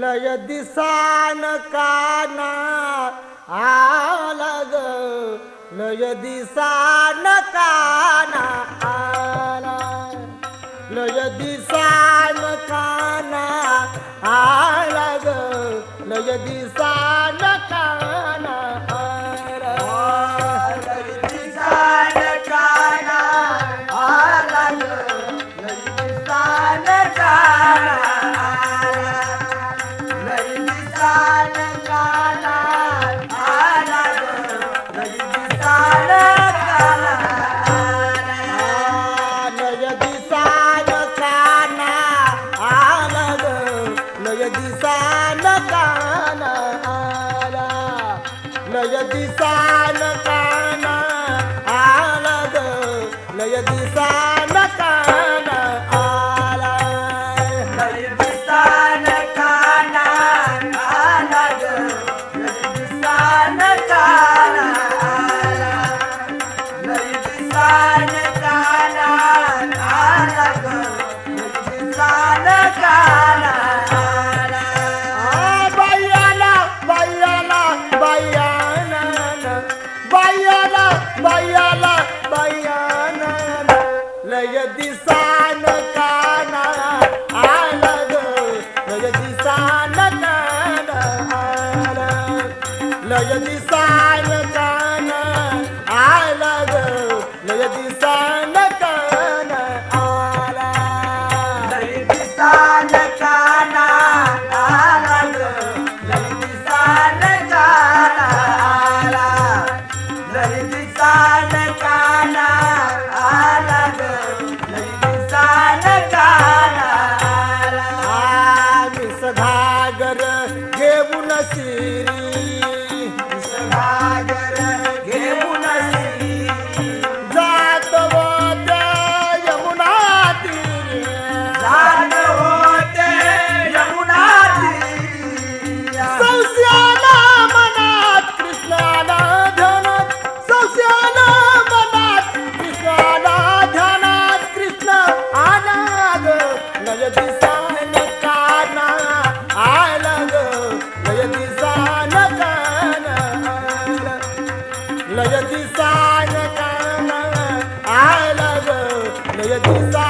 लय दिसान काना आला ग लय दिसान काना आला लय दिसान काना आला ग लय दिसान काना आला लय दिसान काना तेरे Meio é de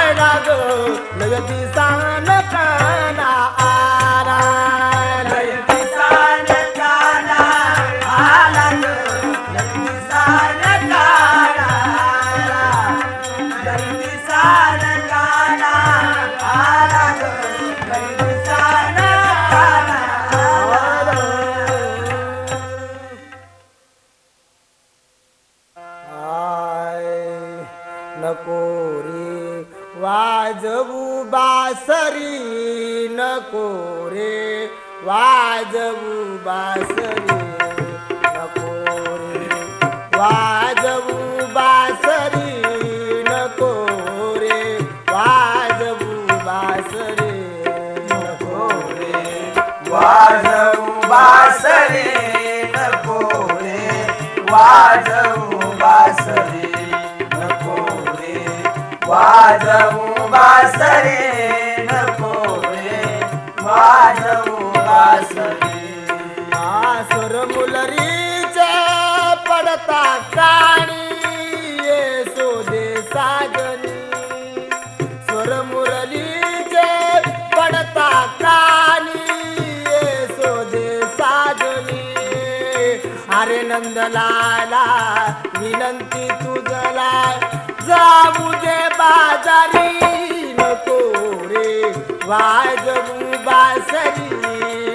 काना ग लय दिसान काना रे वाजवू बासरी नको रे. वाजवू बासरी नको रे. वाजवू बासरी नको रे. वाजवू बासरी नको रे. वाजवू बासरी नको रे. वाजवू अरे नंदलाला विनंती तुझला जाऊ दे बाजारी नको रे वाजवू बासरी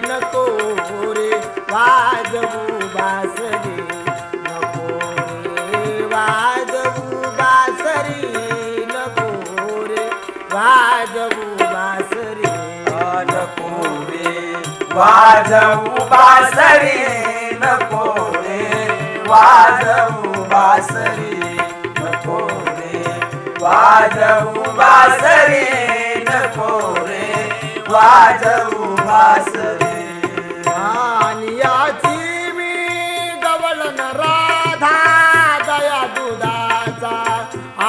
नको रे वाजवू बासरी नको रे वाजवू बासरी नको रे वाजवू बासरी। नको रे वाजवू बासरी नको रे वाजवू बासरी नको रे वाजवू बासरी नको रे वाजवू बासरी आणि याची मी गवळण राधा दया दुधाचा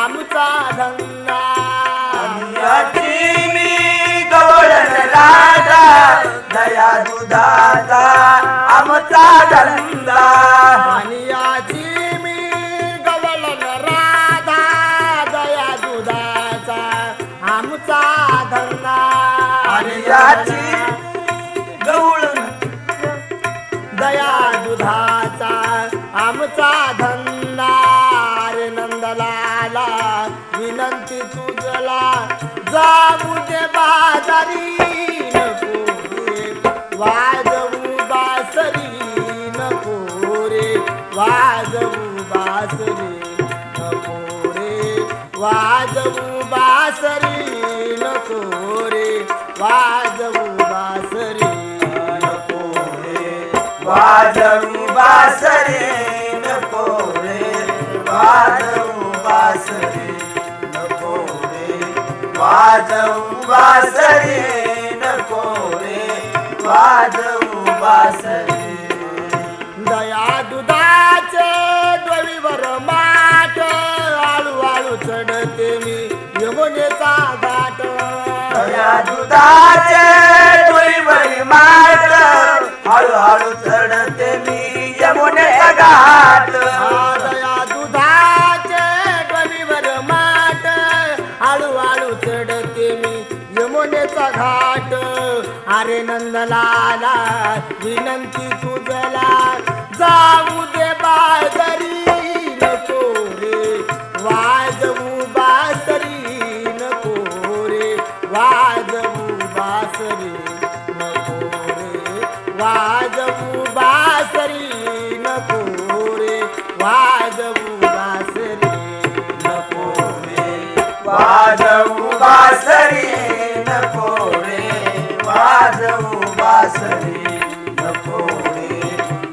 आमचा धंदा. याची मी गवळण राजा दया दुधाचा आमचा धंदा. विनंती तुझला जाऊ दे बाजारी नको रे वाजवू बासरी नको रे वाजवू बासरी नको रे वाजवू बासरी नको रे वाजवू बासरी नको रे वाजवू बासरी. वाजवू बासरी नको रे वाजवू बासरी. दया दुधाचे डोळीवर माठ आळू आळू चढते मी यमुनेचा घाट. या दुधाचे डोईवरी माट हळूहळू चढते मी यमुनेचा घाट. लाला विनंती तुझला जाऊ दे बाजरी नको रे. वाजवू बासरी नको रे. वाजवू बासरी नको रे. वाजवू बासरी नको रे. वाजवू बासरी नको रे. वाजवू बासरी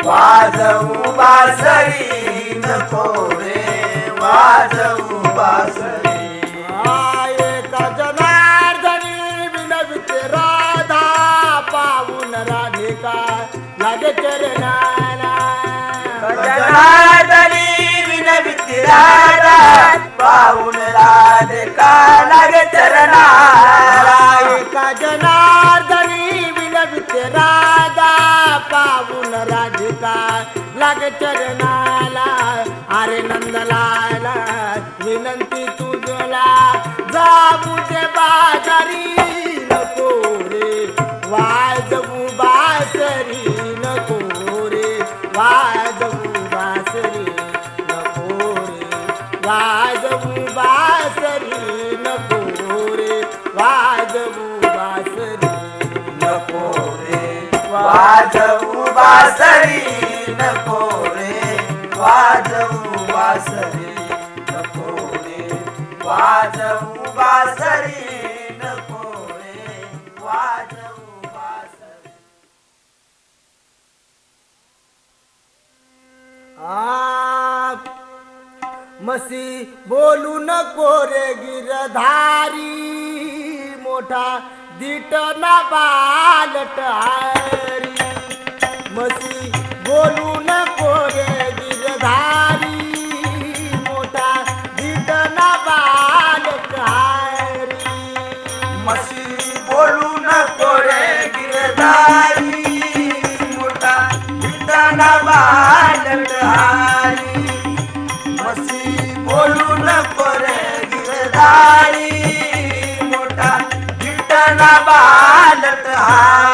वाजवू बासरी नको रे वाजवू बासरी जनार्दनी विनविते राधा पाहून राधिका लागे चरणाला जनार्दनी विनविती राधा चरणाला अरे नंदलाला विनंती तुझला जा दे बाजारी नको रे वाजवू बासरी नको रे वाजवू बासरी नको रे वाजवू बासरी नको रे वाजवू बासरी नको रे वाजवू बासरी नको मसी बोलू नको रे गिरधारी मोठा दिटना बालट हरी. मसी बोलू Ah.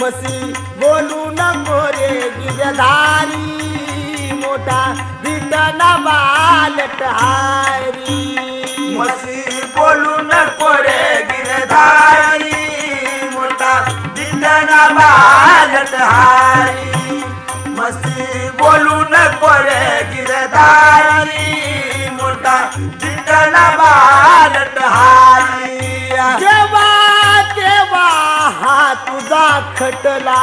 मसी बोलू नको रे गिरधारी मोठा विटना बालट हारी. मसी बोलू नको रे गिरधारी मोठा विटना बालट हारी. मसी बोलू नको रे गिरधारी मोठा विटना बालट खटला.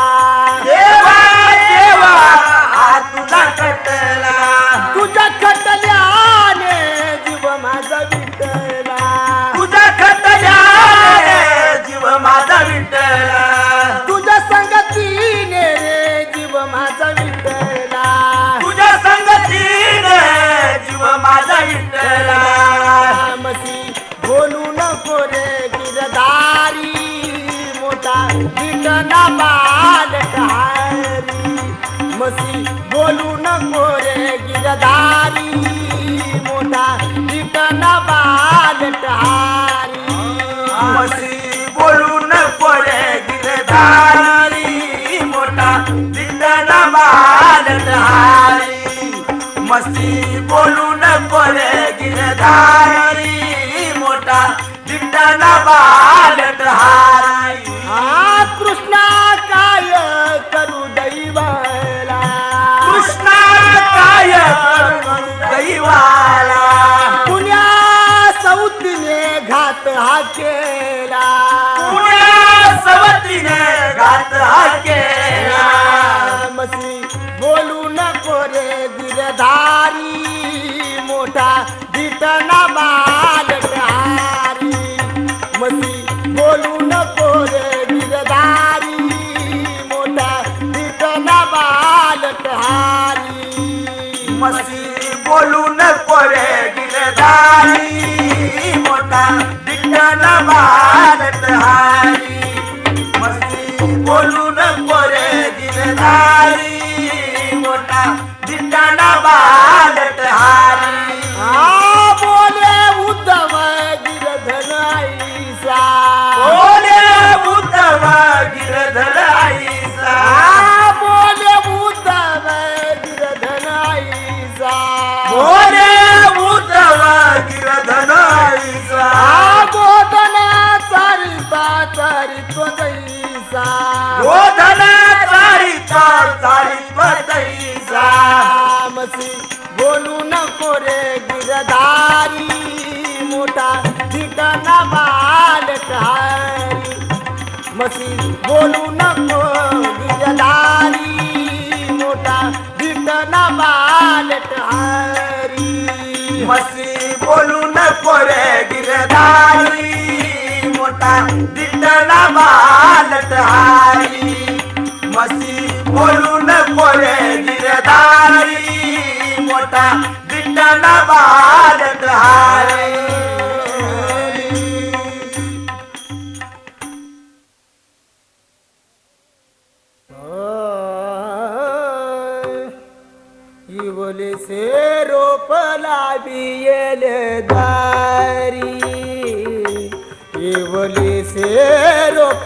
देवा देवा. तुझा खटला. तुझ्या खटल्या बाल मसी बोलू न मोरे गिरधारी मोटा रिटन बाल मसी बोलू न मोरे गिरधारी मोटा रिटन बाल टहारी मसी बोलू न मोरे गिरधारी मोटा रिटन बाल टहारी जीवाला. पुण्या घात हा केला पुण्या सवतीने घात हा केला বাবা दारी मोठा ठिकाणा बालकारी मसी बोलू नको गिरदारी मोठा ठिकाणा बालकारी मसी बोलू नको रे गिरदारी मोठा ठिकाणा बालकारी मसी बोलू नको रे गिरदारी मोठा दिटना बालट हारी। इवले से रोप लावियल दारी। इवले से रोप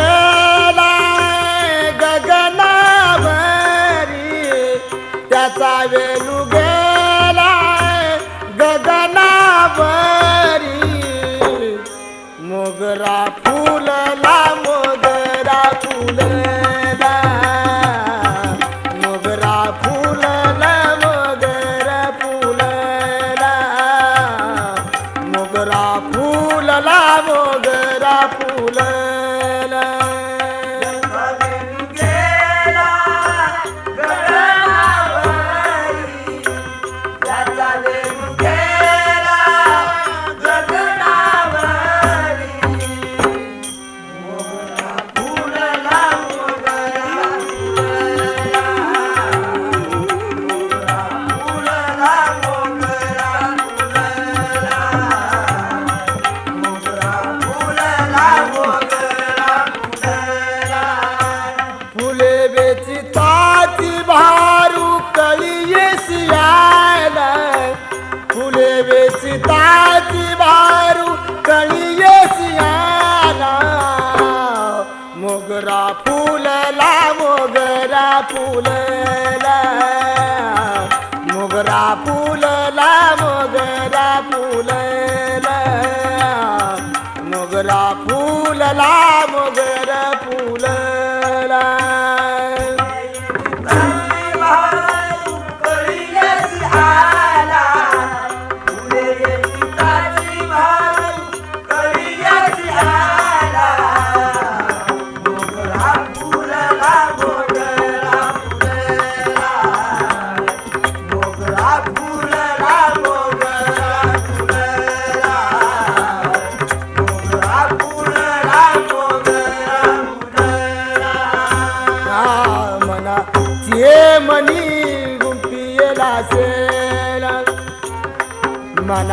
फुलला मोगरा फुलला. मोगरा फुलला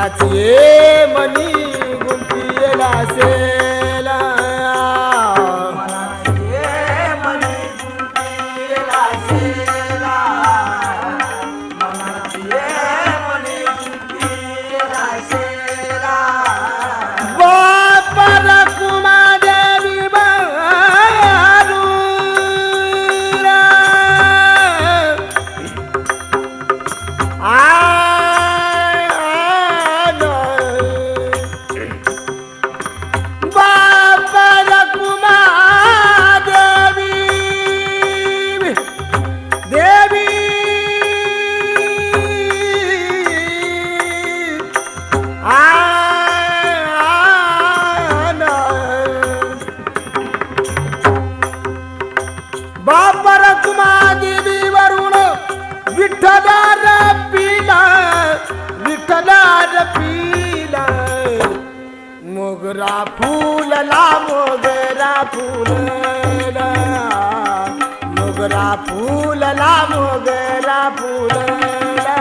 છે મની ગુંથીલા છે. फुलला मोगरा फुलला